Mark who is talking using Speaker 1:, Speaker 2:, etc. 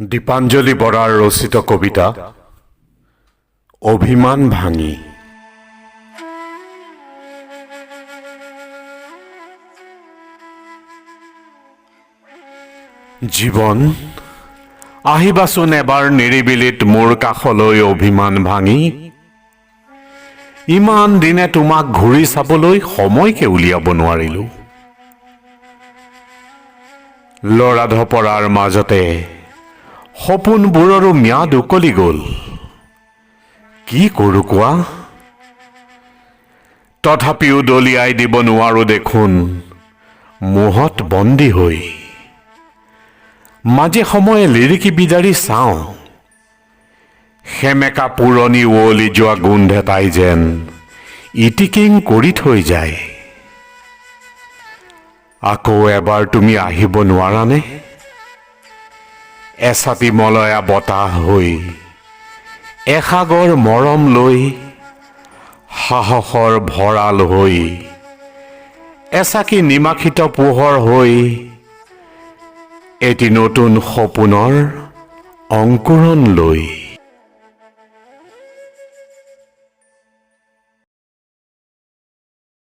Speaker 1: দীপাঞ্জলি বৰাৰ ৰচিত কবিতা, অভিমান ভাঙি। জীৱন আহিবাচোন এবাৰ নিৰিবিলিত মোৰ কাষলৈ অভিমান ভাঙি। ইমান দিনে তোমাক ঘূৰি চাবলৈ সময়কে উলিয়াব নোৱাৰিলো। লৰা ধপৰাৰ মাজতে সপোনবোৰৰো ম্যাদ উকলি গ'ল কি কৰো কোৱা তথাপিও দলিয়াই দিব নোৱাৰো দেখোন, মোহত বন্দী হৈ। মাজে সময়ে লিৰিকি বিদাৰি চাওঁ, সেমেকা পুৰণি উৱলি যোৱা গোন্ধ এটাই যেন ইটিকিং কৰি থৈ যায়। আকৌ এবাৰ তুমি আহিব নোৱাৰানে? এছাতি মলয়া বতাহ হৈ এসাগৰ মৰম লৈ সাহসৰ ভঁৰাল হৈ এচাকি নিমাখিত পোহৰ হৈ এটি নতুন সপোনৰ অংকুৰণ লৈ